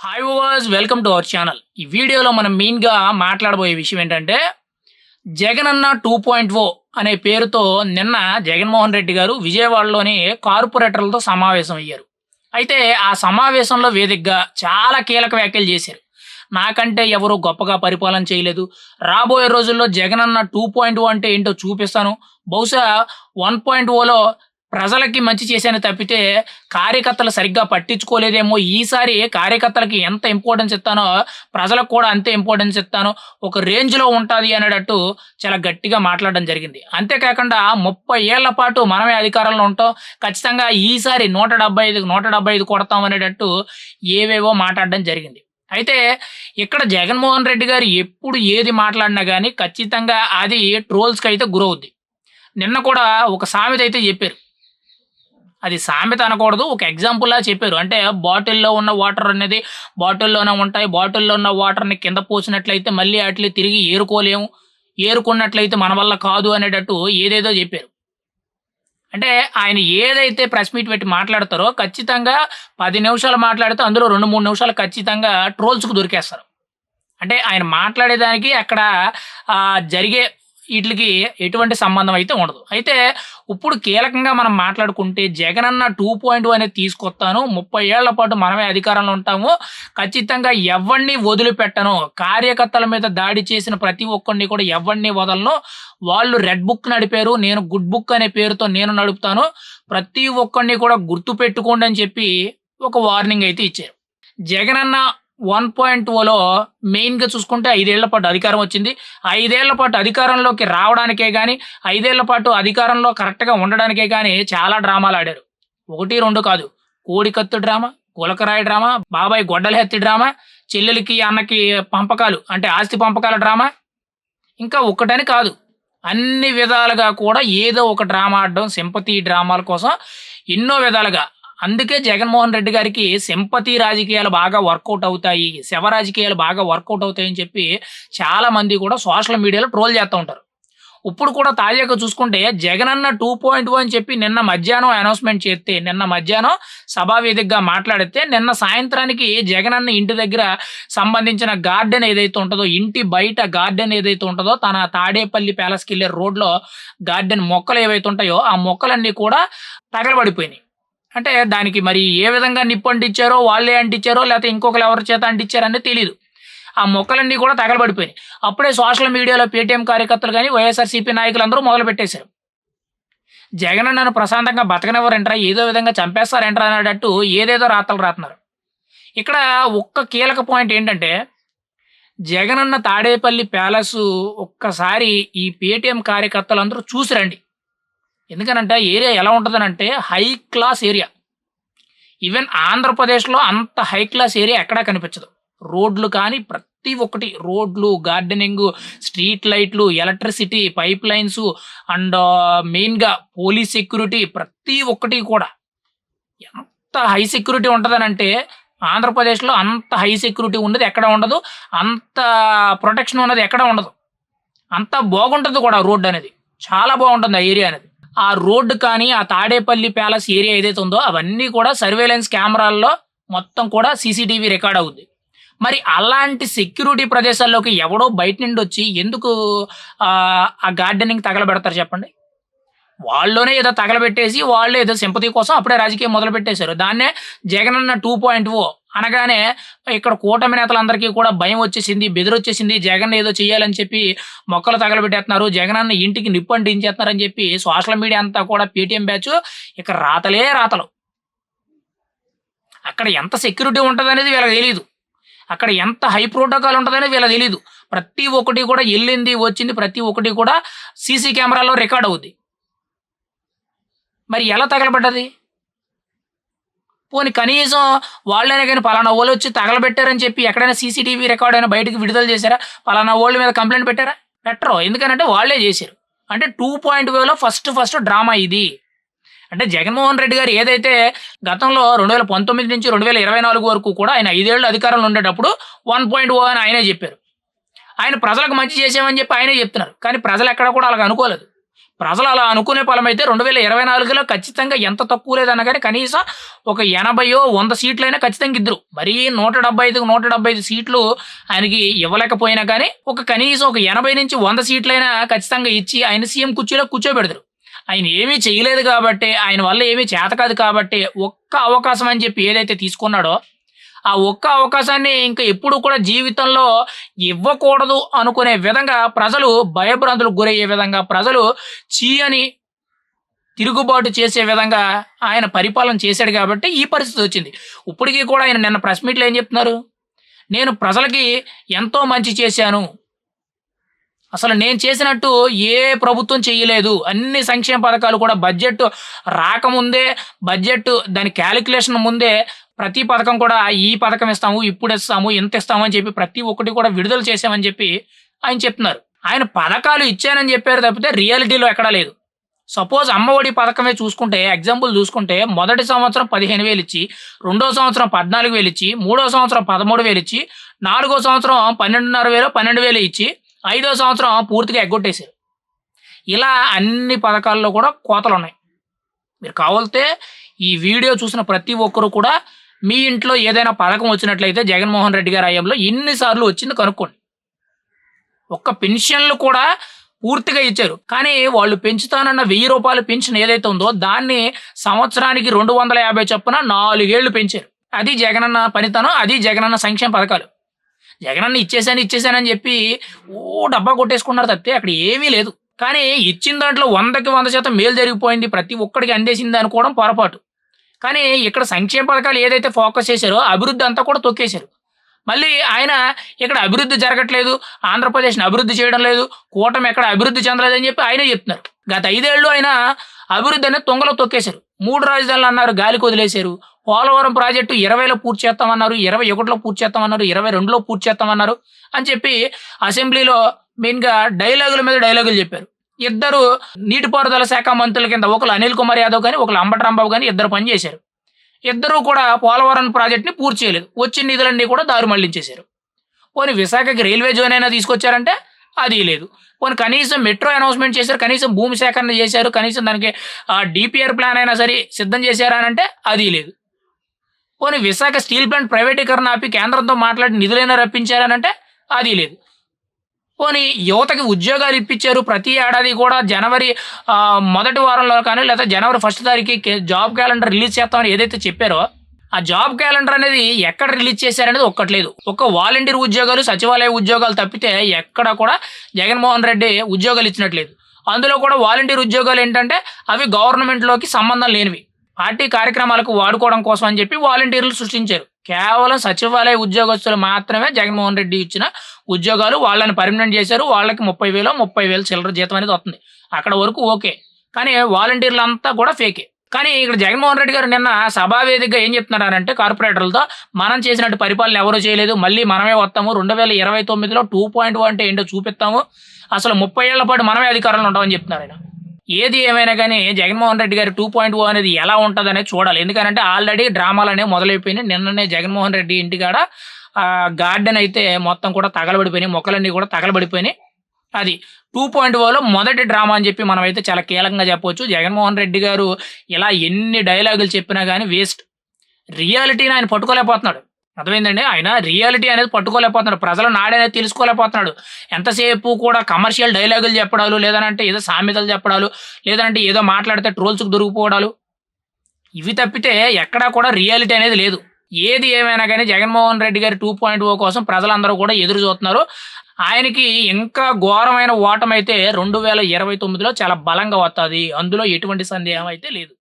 Hi ఓవర్స్ welcome to our channel ఈ వీడియోలో మనం మెయిన్గా మాట్లాడబోయే విషయం ఏంటంటే జగన్ అన్న టూ పాయింట్ ఓ అనే పేరుతో నిన్న జగన్మోహన్ రెడ్డి గారు విజయవాడలోని కార్పొరేటర్లతో సమావేశం అయ్యారు. అయితే ఆ సమావేశంలో వేదికగా చాలా కీలక వ్యాఖ్యలు చేశారు. నాకంటే ఎవరు గొప్పగా పరిపాలన చేయలేదు. రాబోయే రోజుల్లో జగన్ అన్న టూ పాయింట్ ఓ అంటే ఏంటో చూపిస్తాను. బహుశా వన్ పాయింట్ ఓలో ప్రజలకి మంచి చేశాను తప్పితే కార్యకర్తలు సరిగ్గా పట్టించుకోలేదేమో. ఈసారి కార్యకర్తలకి ఎంత ఇంపార్టెన్స్ ఇస్తానో ప్రజలకు కూడా అంతే ఇంపార్టెన్స్ ఇస్తాను. ఒక రేంజ్లో ఉంటుంది అనేటట్టు చాలా గట్టిగా మాట్లాడడం జరిగింది. అంతేకాకుండా ముప్పై ఏళ్ళ పాటు మనమే అధికారంలో ఉంటాం. ఖచ్చితంగా ఈసారి నూట డెబ్బై ఐదు నూట డెబ్బై ఐదు కొడతాం అనేటట్టు ఏవేవో మాట్లాడడం జరిగింది. అయితే ఇక్కడ జగన్మోహన్ రెడ్డి గారు ఎప్పుడు ఏది మాట్లాడినా కానీ ఖచ్చితంగా అది ట్రోల్స్కి అయితే గురవుద్ది. నిన్న కూడా ఒక సామెత అయితే చెప్పారు. అది సామెత అనకూడదు. ఒక ఎగ్జాంపుల్లా చెప్పారు. అంటే బాటిల్లో ఉన్న వాటర్ అనేది బాటిల్లోనే ఉంటాయి. బాటిల్లో ఉన్న వాటర్ని కింద పోసినట్లయితే మళ్ళీ వాటిని తిరిగి ఏరుకోలేము. ఏరుకున్నట్లయితే మన వల్ల కాదు అనేటట్టు ఏదేదో చెప్పారు. అంటే ఆయన ఏదైతే ప్రెస్ మీట్ పెట్టి మాట్లాడతారో ఖచ్చితంగా పది నిమిషాలు మాట్లాడితే అందులో రెండు మూడు నిమిషాలు ఖచ్చితంగా ట్రోల్స్కు దొరికేస్తారు. అంటే ఆయన మాట్లాడేదానికి అక్కడ జరిగే వీటికి ఎటువంటి సంబంధం అయితే ఉండదు. అయితే ఇప్పుడు కీలకంగా మనం మాట్లాడుకుంటే జగన్ అన్న టూ పాయింట్ అనేది తీసుకొస్తాను. ముప్పై ఏళ్ళ పాటు మనమే అధికారంలో ఉంటాము. ఖచ్చితంగా ఎవరిని వదిలిపెట్టను. కార్యకర్తల మీద దాడి చేసిన ప్రతి ఒక్కరిని కూడా ఎవరిని వదలను. వాళ్ళు రెడ్ బుక్ నడిపారు. నేను గుడ్ బుక్ అనే పేరుతో నేను నడుపుతాను. ప్రతి ఒక్కరిని కూడా గుర్తు పెట్టుకోండి అని చెప్పి ఒక వార్నింగ్ అయితే ఇచ్చారు. జగన్ అన్న వన్ పాయింట్ ఓలో మెయిన్గా చూసుకుంటే ఐదేళ్ళ పాటు అధికారం వచ్చింది. ఐదేళ్ళ పాటు అధికారంలోకి రావడానికే కానీ ఐదేళ్ళ పాటు అధికారంలో కరెక్ట్గా ఉండడానికే కానీ చాలా డ్రామాలు ఆడారు. ఒకటి రెండు కాదు. కోడికత్తు డ్రామా కులకరాయి డ్రామా బాబాయ్ గొడ్డలహెత్తి డ్రామా చెల్లెలకి అన్నకి పంపకాలు అంటే ఆస్తి పంపకాల డ్రామా. ఇంకా ఒకటని కాదు. అన్ని విధాలుగా కూడా ఏదో ఒక డ్రామా ఆడడం సింపతి డ్రామాల కోసం ఎన్నో విధాలుగా అందుకే జగన్మోహన్ రెడ్డి గారికి సింపతి రాజకీయాలు బాగా వర్కౌట్ అవుతాయి శవ రాజకీయాలు బాగా వర్కౌట్ అవుతాయని చెప్పి చాలా మంది కూడా సోషల్ మీడియాలో ట్రోల్ చేస్తూ ఉంటారు. ఇప్పుడు కూడా తాజాగా చూసుకుంటే జగన్ అన్న టూ పాయింట్ అని చెప్పి నిన్న మధ్యాహ్నం అనౌన్స్మెంట్ చేస్తే నిన్న మధ్యాహ్నం సభావేదికగా మాట్లాడితే నిన్న సాయంత్రానికి జగన్ అన్న ఇంటి దగ్గర సంబంధించిన గార్డెన్ ఏదైతే ఉంటుందో ఇంటి బయట గార్డెన్ ఏదైతే ఉంటుందో తన తాడేపల్లి ప్యాలెస్కి వెళ్ళే రోడ్లో గార్డెన్ మొక్కలు ఏవైతే ఉంటాయో ఆ మొక్కలన్నీ కూడా తగలబడిపోయినాయి. అంటే దానికి మరి ఏ విధంగా నిప్పు అంటించారో వాళ్ళే అంటించారో లేకపోతే ఇంకొకరు ఎవరి చేత అంటించారనేది తెలియదు ఆ మొక్కలన్నీ కూడా తగలబడిపోయినాయి. అప్పుడే సోషల్ మీడియాలో పేటీఎం కార్యకర్తలు కానీ వైఎస్ఆర్సీపీ నాయకులందరూ మొదలు పెట్టేశారు జగన్ నన్ను ప్రశాంతంగా బతకనివ్వరంటరా ఏదో విధంగా చంపేస్తారంటరా అనేటట్టు ఏదేదో రాతలు రాస్తున్నారు ఇక్కడ ఒక్క కీలక పాయింట్ ఏంటంటే జగనన్న తాడేపల్లి ప్యాలెస్ ఒక్కసారి ఈ పేటీఎం కార్యకర్తలందరూ అందరూ చూసిరండి. ఎందుకనంటే ఏరియా ఎలా ఉంటుందనంటే హై క్లాస్ ఏరియా ఈవెన్ ఆంధ్రప్రదేశ్లో అంత హై క్లాస్ ఏరియా ఎక్కడా కనిపించదు. రోడ్లు కానీ ప్రతి ఒక్కటి రోడ్లు గార్డెనింగ్ స్ట్రీట్ లైట్లు ఎలక్ట్రిసిటీ పైప్ లైన్స్ అండ్ మెయిన్గా పోలీస్ సెక్యూరిటీ ప్రతి ఒక్కటి కూడా. ఎంత హై సెక్యూరిటీ ఉంటుందనంటే ఆంధ్రప్రదేశ్లో అంత హై సెక్యూరిటీ ఉన్నది ఎక్కడ ఉండదు. అంత ప్రొటెక్షన్ ఉన్నది ఎక్కడ ఉండదు. అంత బాగుంటుంది కూడా రోడ్ అనేది చాలా బాగుంటుంది ఆ ఏరియా అనేది. ఆ రోడ్డు కానీ ఆ తాడేపల్లి ప్యాలెస్ ఏరియా ఏదైతే ఉందో అవన్నీ కూడా సర్వేలెన్స్ కెమెరాల్లో మొత్తం కూడా సీసీటీవీ రికార్డ్ అవుద్ది. మరి అలాంటి సెక్యూరిటీ ప్రదేశాల్లోకి ఎవడో బయట నుండి వచ్చి ఎందుకు ఆ, గార్డెనింగ్ తగలబెడతారు చెప్పండి? వాళ్ళలోనే ఏదో తగలబెట్టేసి వాళ్ళు ఏదో సింపతి కోసం అప్పుడే రాజకీయం మొదలు పెట్టేశారు దాన్నే జగనన్న టూ పాయింట్ ఓ అనగానే ఇక్కడ కూటమి నేతలందరికీ కూడా భయం వచ్చేసింది బెదిరొచ్చేసింది జగన్ ఏదో చేయాలని చెప్పి మొక్కలు తగలబెట్టేస్తున్నారు జగన్ అన్న ఇంటికి నిప్పు అంటించేస్తున్నారని చెప్పి సోషల్ మీడియా అంతా కూడా పేటీఎం బ్యాచ్ ఇక్కడ రాతలే రాతలు. అక్కడ ఎంత సెక్యూరిటీ ఉంటుంది అనేది వీళ్ళకి తెలియదు అక్కడ ఎంత హై ప్రోటోకాల్ ఉంటుందనేది వీళ్ళకి తెలియదు ప్రతి ఒక్కటి కూడా వెళ్ళింది వచ్చింది ప్రతి ఒక్కటి కూడా సీసీ కెమెరాలో రికార్డ్ అవుద్ది. మరి ఎలా తగలబడ్డది? పోనీ కనీసం వాళ్ళైనా కానీ పలానా వాళ్ళు వచ్చి తగలబెట్టారని చెప్పి ఎక్కడైనా సీసీటీవీ రికార్డ్ అయినా బయటకు విడుదల చేశారా? పలానా వాళ్ళ మీద కంప్లైంట్ పెట్టారా? పెట్టరు. ఎందుకనంటే వాళ్ళే చేశారు. అంటే టూ పాయింట్ వేలో ఫస్ట్ ఫస్ట్ డ్రామా ఇది. అంటే జగన్మోహన్ రెడ్డి గారు ఏదైతే గతంలో రెండు వేల పంతొమ్మిది నుంచి రెండు వేల ఇరవై నాలుగు వరకు కూడా ఆయన ఐదేళ్ళు అధికారంలో ఉండేటప్పుడు వన్ పాయింట్ ఓ అని ఆయనే చెప్పారు. ఆయన ప్రజలకు మంచి చేసామని చెప్పి ఆయనే చెప్తున్నారు. కానీ ప్రజలు ఎక్కడ కూడా అలాగ అనుకోలేదు. ప్రజలు అలా అనుకునే ఫలమైతే రెండు వేల ఇరవై నాలుగులో ఖచ్చితంగా ఎంత తక్కువ లేదన్నా కానీ కనీసం ఒక ఎనభయో వంద సీట్లైనా ఖచ్చితంగా ఇద్దరు. మరీ నూట డెబ్బై ఐదుకు నూట డెబ్బై ఐదు సీట్లు ఆయనకి ఇవ్వలేకపోయినా కానీ ఒక కనీసం ఒక ఎనభై నుంచి వంద సీట్లైనా ఖచ్చితంగా ఇచ్చి ఆయన సీఎం కుర్చీలో కూర్చోబెడతారు. ఆయన ఏమీ చేయలేదు కాబట్టి ఆయన వల్ల ఏమీ చేత కాదు కాబట్టి ఒక్క అవకాశం అని చెప్పి ఏదైతే తీసుకున్నాడో ఆ ఒక్క అవకాశాన్ని ఇంకా ఎప్పుడు కూడా జీవితంలో ఇవ్వకూడదు అనుకునే విధంగా ప్రజలు భయభ్రాంతులకు గురయ్యే విధంగా ప్రజలు చీయని తిరుగుబాటు చేసే విధంగా ఆయన పరిపాలన చేశాడు కాబట్టి ఈ పరిస్థితి వచ్చింది. ఇప్పటికీ కూడా ఆయన నిన్న ప్రెస్ మీట్లో ఏం చెప్తున్నారు? నేను ప్రజలకి ఎంతో మంచి చేశాను. అసలు నేను చేసినట్టు ఏ ప్రభుత్వం చేయలేదు. అన్ని సంక్షేమ పథకాలు కూడా బడ్జెట్ రాకముందే బడ్జెట్ దాని క్యాలిక్యులేషన్ ముందే ప్రతి పథకం కూడా ఈ పథకం ఇస్తాము ఇప్పుడు ఇస్తాము ఇంత ఇస్తాము అని చెప్పి ప్రతి ఒక్కటి కూడా విడుదల చేసామని చెప్పి ఆయన చెప్తున్నారు. ఆయన పథకాలు ఇచ్చానని చెప్పారు తప్పితే రియాలిటీలో ఎక్కడా లేదు. సపోజ్ అమ్మఒడి పథకమే చూసుకుంటే ఎగ్జాంపుల్ చూసుకుంటే మొదటి సంవత్సరం పదిహేను వేలు ఇచ్చి రెండో సంవత్సరం పద్నాలుగు వేలు ఇచ్చి మూడో సంవత్సరం పదమూడు వేలు ఇచ్చి నాలుగో సంవత్సరం పన్నెండున్నర వేలు పన్నెండు వేలు ఇచ్చి ఐదో సంవత్సరం పూర్తిగా ఎగ్గొట్టేశారు. ఇలా అన్ని పథకాల్లో కూడా కోతలు ఉన్నాయి మీరు కావాలితే ఈ వీడియో చూసిన ప్రతి ఒక్కరు కూడా మీ ఇంట్లో ఏదైనా పథకం వచ్చినట్లయితే జగన్మోహన్ రెడ్డి గారి హయాంలో ఎన్నిసార్లు వచ్చింది కనుక్కోండి. ఒక్క పెన్షన్లు కూడా పూర్తిగా ఇచ్చారు. కానీ వాళ్ళు పెంచుతానన్న వెయ్యి రూపాయల పెన్షన్ ఏదైతే ఉందో దాన్ని సంవత్సరానికి రెండు వందల యాభై చొప్పున నాలుగేళ్ళు పెంచారు. అది జగనన్న పనితనం అది జగనన్న సంక్షేమ పథకాలు. జగనన్న ఇచ్చేసాను ఇచ్చేసానని చెప్పి ఓ డబ్బా కొట్టేసుకున్నారు తప్పితే అక్కడ ఏమీ లేదు. కానీ ఇచ్చిన దాంట్లో వందకి వంద శాతం మేలు జరిగిపోయింది. ప్రతి ఒక్కడికి అందేసింది అనుకోవడం పొరపాటు. కానీ ఇక్కడ సంక్షేమ పథకాలు ఏదైతే ఫోకస్ చేశారో అభివృద్ధి అంతా కూడా తొక్కేశారు. మళ్ళీ ఆయన ఇక్కడ అభివృద్ధి జరగట్లేదు ఆంధ్రప్రదేశ్ని అభివృద్ధి చేయడం లేదు కూటమి ఎక్కడ అభివృద్ధి చెందలేదని చెప్పి ఆయనే చెప్తున్నారు. గత ఐదేళ్ళు ఆయన అభివృద్ధి అనేది తొంగలో తొక్కేశారు. మూడు రాజధానులు అన్నారు గాలికి వదిలేశారు. పోలవరం ప్రాజెక్టు ఇరవైలో పూర్తి చేస్తామన్నారు ఇరవై ఒకటిలో పూర్తి చేస్తామన్నారు ఇరవై రెండులో పూర్తి చేస్తామన్నారు అని చెప్పి అసెంబ్లీలో మెయిన్గా డైలాగుల మీద డైలాగులు చెప్పారు. ఇద్దరు నీటిపారుదల శాఖ మంత్రుల కింద ఒకరు అనిల్ కుమార్ యాదవ్ కానీ ఒకరు అంబటరాంబాబు కానీ ఇద్దరు పనిచేశారు ఇద్దరూ కూడా పోలవరం ప్రాజెక్ట్ని పూర్తి చేయలేదు. వచ్చిన నిధులన్నీ కూడా దారి మళ్ళించేశారు. పోనీ విశాఖకి రైల్వే జోన్ అయినా తీసుకొచ్చారంటే అది లేదు. పోనీ కనీసం మెట్రో అనౌన్స్మెంట్ చేశారు కనీసం భూమి సేకరణ చేశారు కనీసం దానికి డిపిఆర్ ప్లాన్ అయినా సరే సిద్ధం చేశారా అంటే అది లేదు. పోనీ విశాఖ స్టీల్ ప్లాంట్ ప్రైవేటీకరణ ఆపి కేంద్రంతో మాట్లాడి నిధులైనా రప్పించారనంటే అది లేదు. పోనీ యువతకి ఉద్యోగాలు ఇప్పించారు ప్రతి ఏడాది కూడా జనవరి మొదటి వారంలో కానీ లేదా జనవరి ఫస్ట్ తారీఖుకి జాబ్ క్యాలెండర్ రిలీజ్ చేస్తామని ఏదైతే చెప్పారో ఆ జాబ్ క్యాలెండర్ అనేది ఎక్కడ రిలీజ్ చేశారనేది ఒక్కట్లేదు. ఒక్క వాలంటీర్ ఉద్యోగాలు సచివాలయ ఉద్యోగాలు తప్పితే ఎక్కడ కూడా జగన్మోహన్ రెడ్డి ఉద్యోగాలు ఇచ్చినట్లేదు. అందులో కూడా వాలంటీర్ ఉద్యోగాలు ఏంటంటే అవి గవర్నమెంట్లోకి సంబంధం లేనివి. పార్టీ కార్యక్రమాలకు వాడుకోవడం కోసం అని చెప్పి వాలంటీర్లు సృష్టించారు. కేవలం సచివాలయ ఉద్యోగస్తులు మాత్రమే జగన్మోహన్ రెడ్డి ఇచ్చిన ఉద్యోగాలు వాళ్ళని పర్మనెంట్ చేశారు. వాళ్ళకి ముప్పై వేలు ముప్పై వేలు చిల్లర జీతం అనేది వస్తుంది. అక్కడ వరకు ఓకే. కానీ వాలంటీర్లు అంతా కూడా ఫేకే. కానీ ఇక్కడ జగన్మోహన్ రెడ్డి గారు నిన్న సభావేదికగా ఏం చెప్తున్నారంటే కార్పొరేటర్లతో మనం చేసినట్టు పరిపాలన ఎవరూ చేయలేదు. మళ్ళీ మనమే వస్తాము. రెండు వేల ఇరవై తొమ్మిదిలో టూ పాయింట్ అంటే ఏంటో చూపిస్తాము. అసలు ముప్పై ఏళ్ళ పాటు మనమే అధికారంలో ఉంటామని చెప్తున్నారు ఆయన. ఏది ఏమైనా కానీ జగన్మోహన్ రెడ్డి గారి టూ పాయింట్ ఓ అనేది ఎలా ఉంటుందనే చూడాలి. ఎందుకంటే ఆల్రెడీ డ్రామాలు అనేవి మొదలైపోయినాయి. నిన్ననే జగన్మోహన్ రెడ్డి ఇంటికాడ గార్డెన్ అయితే మొత్తం కూడా తగలబడిపోయినాయి. మొక్కలన్నీ కూడా తగలబడిపోయినాయి. అది టూ పాయింట్ ఓలో మొదటి డ్రామా అని చెప్పి మనం అయితే చాలా కీలకంగా చెప్పవచ్చు జగన్మోహన్ రెడ్డి గారు ఇలా ఎన్ని డైలాగులు చెప్పినా కానీ వేస్ట్. రియాలిటీని ఆయన పట్టుకోలేకపోతున్నాడు. అర్థమైందండి? ఆయన రియాలిటీ అనేది పట్టుకోలేకపోతున్నాడు. ప్రజలు నాడనేది తెలుసుకోలేకపోతున్నాడు. ఎంతసేపు కూడా కమర్షియల్ డైలాగులు చెప్పడాలు లేదనంటే ఏదో సామెతలు చెప్పడాలు లేదంటే ఏదో మాట్లాడితే ట్రోల్స్కి దొరికిపోవడాలు ఇవి తప్పితే ఎక్కడా కూడా రియాలిటీ అనేది లేదు. ఏది ఏమైనా కానీ జగన్మోహన్ రెడ్డి గారి టూ పాయింట్ ఓ కోసం ప్రజలందరూ కూడా ఎదురు చూస్తున్నారు. ఆయనకి ఇంకా ఘోరమైన ఓటమైతే రెండు వేల ఇరవై తొమ్మిదిలో చాలా బలంగా వస్తుంది అందులో ఎటువంటి సందేహం అయితే లేదు.